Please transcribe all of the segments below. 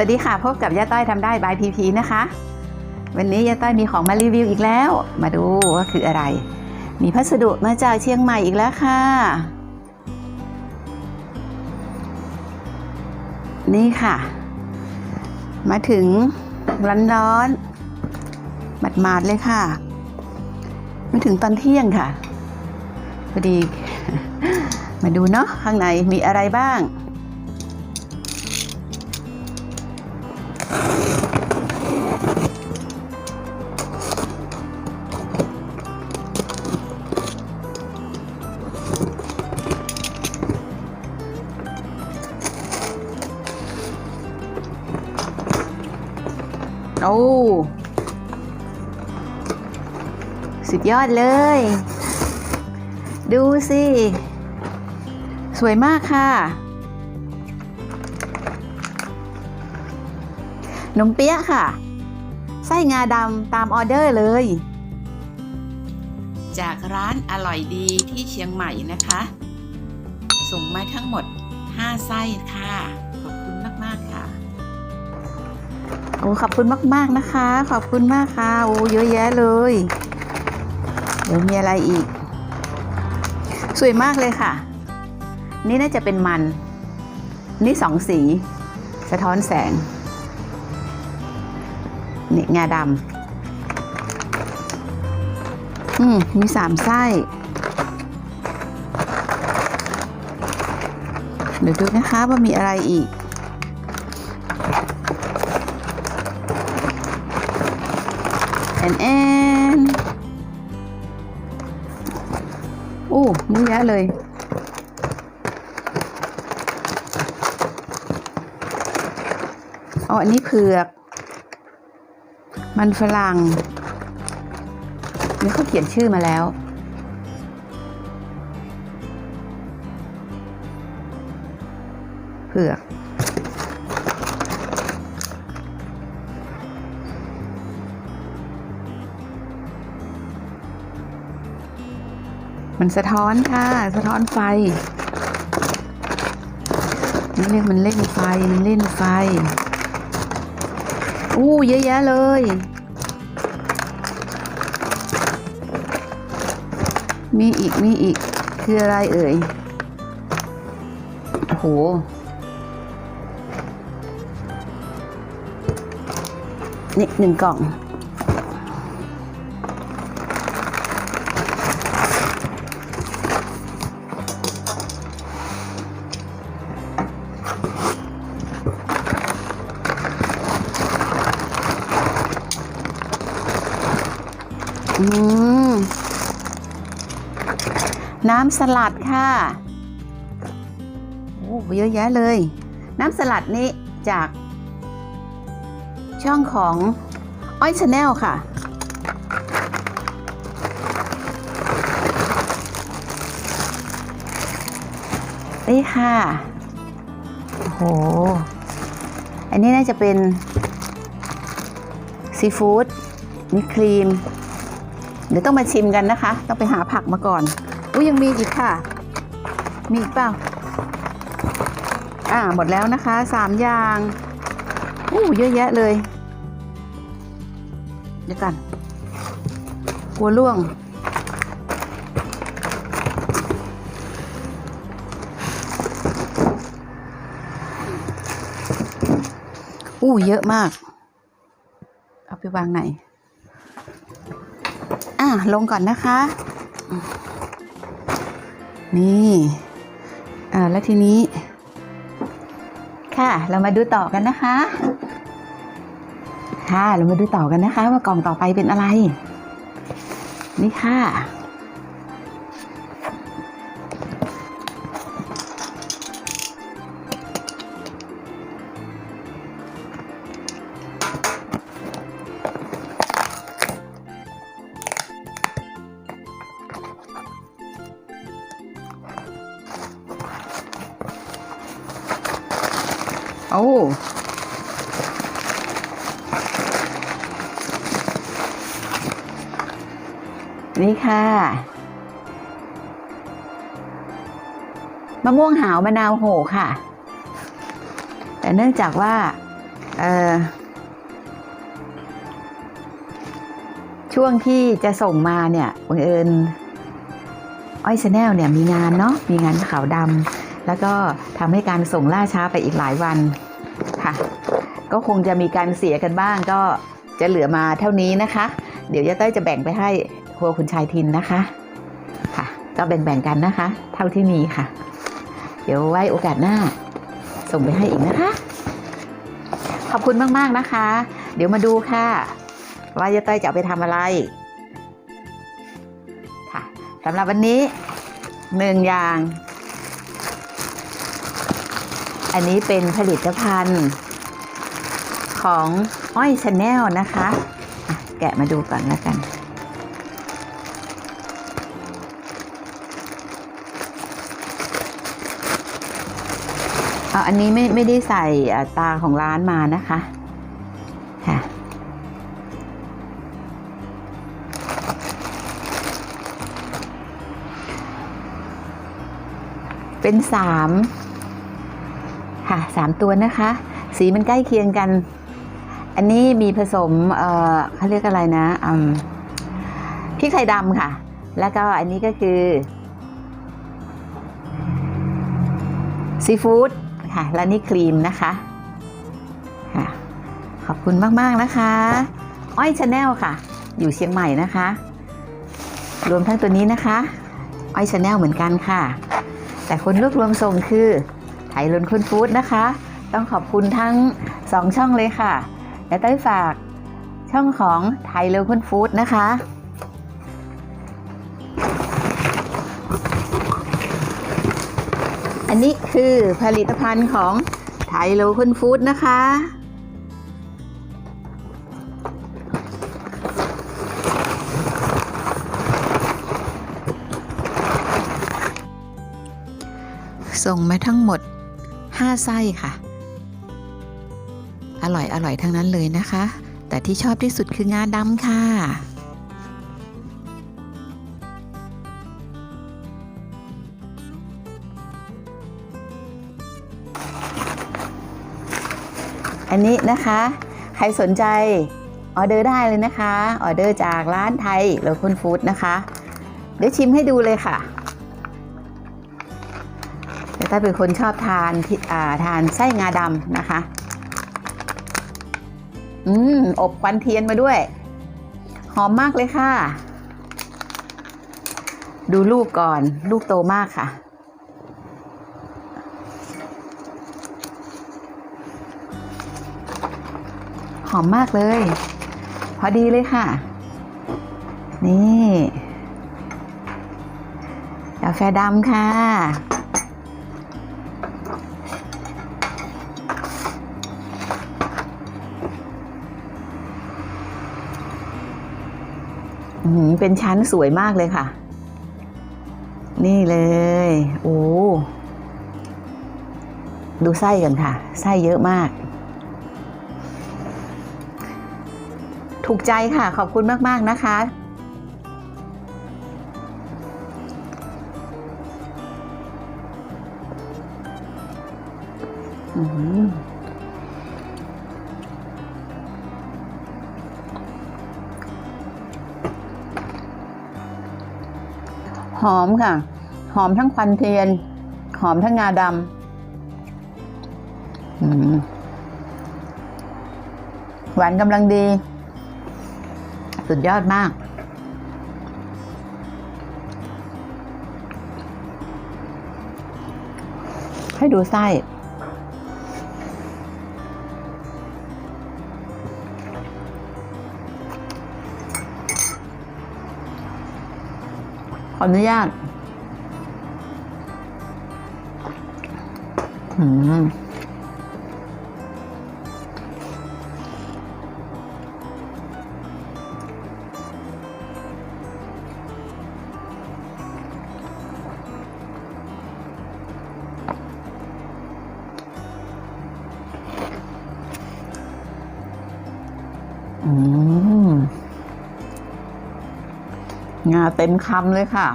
สวัสดีค่ะ พบกับย่าต้อยทำได้บายพีพีนะคะ วันนี้ย่าต้อยมีของมารีวิวอีกแล้ว มาดูว่าคืออะไร มีพัสดุมาจากเชียงใหม่อีกแล้วค่ะ นี่ค่ะ มาถึงร้อนร้อนหมาดเลยค่ะ มาถึงตอนเที่ยงค่ะพอดี มาดูเนาะข้างในมีอะไรบ้าง อ้สุดยอดเลย ดูสิ สวยมากค่ะ นมเปี๊ยะค่ะ ไส้งาดำตามออเดอร์เลย จากร้านอร่อยดีที่เชียงใหม่นะคะ ส่งมาทั้งหมด 5 ไส้ค่ะ อ้ขอบคุณมาก ๆ นะคะ ขอบคุณมากค่ะโอ้เยอะแยะเลย เดี๋ยวมีอะไรอีก สวยมากเลยค่ะ นี่น่าจะเป็นมัน นี่สองสี สะท้อนแสง นี่งาดำอืม มีสามไส้ เดี๋ยวดูนะคะว่ามีอะไรอีก แอนแอนโอ้เยอะแยะเลย อ๋อ อันนี้เผือก มันฝรั่งนี่เขาเขียนชื่อมาแล้ว มันสะท้อนค่ะ สะท้อนไฟนี่เรียกมันเล่นไฟ มันเล่นไฟ อู้เยอะแยะเลยมีอีกมีอีก คืออะไรเอ่ย โอ้โห นี่หนึ่งกล่องำสลัดค่ะโอ้เยอะแยะเลย น้ำสลัดนี้จากช่องของอ้อยชาแนลค่ะ นี่ค่ะ โอ้โห อันนี้น่าจะเป็น ซีฟู้ดมีครีม เดี๋ยวต้องมาชิมกันนะคะ ต้องไปหาผักมาก่อน อุ้ยยังมีอีกค่ะ มีอีกเปล่า อ่า หมดแล้วนะคะสามอย่างอู้เยอะแยะเลย เดี๋ยวกัน กลัวล่วง อู้เยอะมาก เอาไปวางไหน อะลงก่อนนะคะ นี่อ่าแล้วทีนี้ ค่ะ เรามาดูต่อกันนะคะ ค่ะ เรามาดูต่อกันนะคะ ว่ากล่องต่อไปเป็นอะไร นี่ค่ะ นี่ค่ะ มะม่วงหาวมะนาวโหค่ะ แต่เนื่องจากว่า เออช่วงที่จะส่งมาเนี่ยบังเอิญอ้อยชาแนลเนี่ยมีงานเนาะมีงานขาวดำแล้วก็ทำให้การส่งล่าช้าไปอีกหลายวัน ก็คงจะมีการเสียกันบ้างก็จะเหลือมาเท่านี้นะคะ เดี๋ยวย่าเต้ยจะแบ่งไปให้ครัวคุณชายทินนะคะค่ะ ก็แบ่งๆกันนะคะ เท่าที่มีค่ะ เดี๋ยวไว้โอกาสหน้า ส่งไปให้อีกนะคะ ขอบคุณมากๆนะคะ เดี๋ยวมาดูค่ะ ว่าย่าเต้ยจะไปทำอะไรค่ะสำหรับวันนี้หนึ่งอย่าง อันนี้เป็นผลิตภัณฑ์ ของอ้อยชาแนลนะคะ แกะมาดูก่อนแล้วกันเอาอันนี้ไม่ไม่ได้ใส่ตาของร้านมานะคะค่ะเป็นสามค่ะสามตัวนะคะ สีมันใกล้เคียงกัน อันนี้มีผสมเอ่อเขาเรียกอะไรนะพริกไทยดำค่ะ แล้วก็อันนี้ก็คือซีฟู้ดค่ะ และนี่ครีมนะคะค่ะขอบคุณมาก ๆ นะคะ อ้อยชาแนลค่ะ อยู่เชียงใหม่นะคะ รวมทั้งตัวนี้นะคะ อ้อยชาแนลเหมือนกันค่ะ แต่คนรวบรวมส่งคือไทยลุนคุณฟู้ดนะคะ ต้องขอบคุณทั้งสองช่องเลยค่ะ และต้อยฝากช่องของไทยเร็วคุณฟู้ดนะคะ อันนี้คือผลิตภัณฑ์ของไทยโลคุณฟู้ดนะคะส่งมาทั้งหมด 5 ไส้ค่ะ ร่อยอร่อยทั้งนั้นเลยนะคะ แต่ที่ชอบที่สุดคืองาดำค่ะอันนี้นะคะ ใครสนใจออเดอร์ได้เลยนะคะออเดอร์จากร้านไทยโลคุณฟู้ดนะคะ เดี๋ยวชิมให้ดูเลยค่ะแต่ถ้าเป็นคนชอบทานทานไส้งาดำนะคะ อืม อบควันเทียนมาด้วย หอมมากเลยค่ะ ดูลูกก่อน ลูกโตมากค่ะ หอมมากเลย พอดีเลยค่ะ นี่ กาแฟดำค่ะ อื้อหือ เป็นชั้นสวยมากเลยค่ะ นี่เลย โอ้ ดูไส้กันค่ะ ไส้เยอะมาก ถูกใจค่ะ ขอบคุณมาก ๆ นะคะอื้อ หอมค่ะ หอมทั้งควันเทียน หอมทั้งงาดำหวานกำลังดี สุดยอดมาก ให้ดูไส้ ขออนุญาตอืมอืม งาเต็มคำเลยค่ะ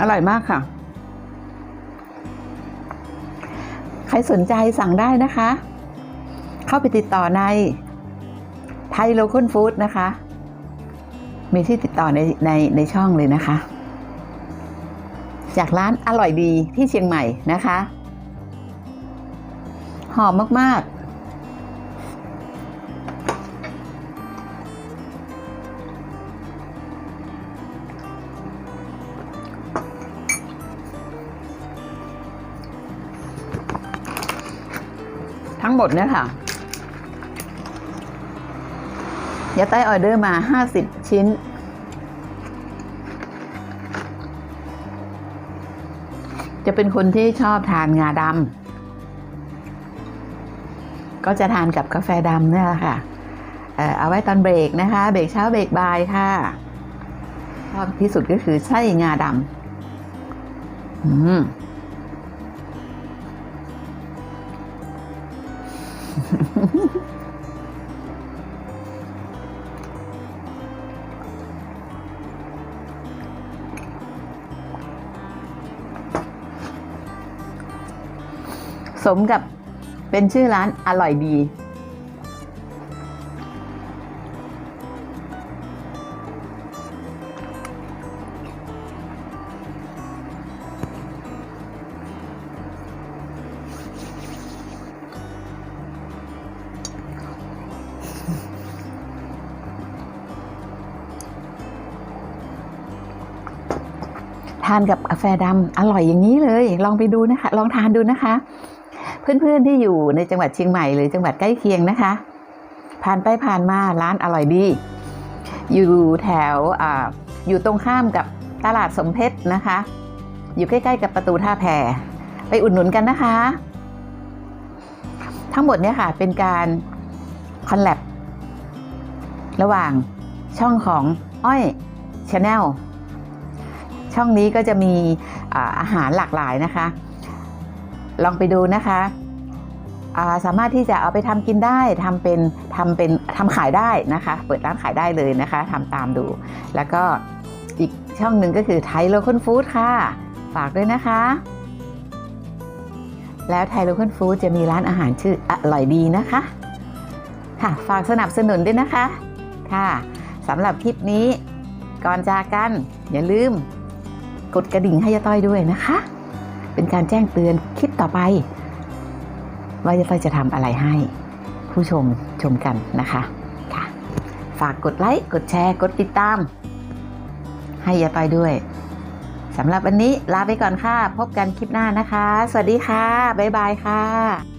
อร่อยมากค่ะ ใครสนใจสั่งได้นะคะ เข้าไปติดต่อในไทยโลคอนฟู้ดนะคะ มีที่ติดต่อในในในช่องเลยนะคะ จากร้านอร่อยดีที่เชียงใหม่นะคะ หอมมาก ๆทั้งหมดเนี่ยค่ะยาใต้ออเดอร์มา 50 ชิ้น จะเป็นคนที่ชอบทานงาดำก็จะทานกับกาแฟดำเนี่ยค่ะเอ่อเอาไว้ตอนเบรกนะคะ เบรกเช้าเบรกบ่ายค่ะชอบที่สุดก็คือไส้งาดำอืม สมกับเป็นชื่อร้านอร่อยดี ทานกับกาแฟดำอร่อยอย่างนี้เลย ลองไปดูนะคะ ลองทานดูนะคะ เพื่อนๆที่อยู่ในจังหวัดเชียงใหม่หรือจังหวัดใกล้เคียงนะคะ ผ่านไปผ่านมาร้านอร่อยดี อยู่แถวออยู่ตรงข้ามกับตลาดสมเพชรนะคะ อยู่ใกล้ๆกับประตูท่าแพไปอุดหนุนกันนะคะ ทั้งหมดเนี่ยค่ะเป็นการคอลแลบระหว่างช่องของอ้อยชาแนลช่องนี้ก็จะมีอาหารหลากหลายนะคะ ลองไปดูนะคะาสามารถที่จะเอาไปทำกินได้ทำเป็นทำเป็นทำขายได้นะคะ เปิดร้านขายได้เลยนะคะทำตามดู แล้วก็อีกช่องหนึ่งก็คือไทยโลคอลฟู้ดค่ะ ฝากด้วยนะคะ แล้วไทยโลคอลฟู้ดจะมีร้านอาหารชื่ออร่อยดีนะคะ ค่ะ ฝากสนับสนุนด้วยนะคะ ค่ะสำหรับคลิปนี้ก่อนจากกัน อย่าลืม กดกระดิ่งให้ยาต้อยด้วยนะคะ เป็นการแจ้งเตือนคลิปต่อไป ว่าจะจะทำอะไรให้ ผู้ชมชมกันนะคะค่ะ ฝากกดไลค์ กดแชร์ กดติดตาม ให้ยาไปด้วยสำหรับวันนี้ลาไปก่อนค่ะ พบกันคลิปหน้านะคะ สวัสดีค่ะ บ๊ายบายค่ะ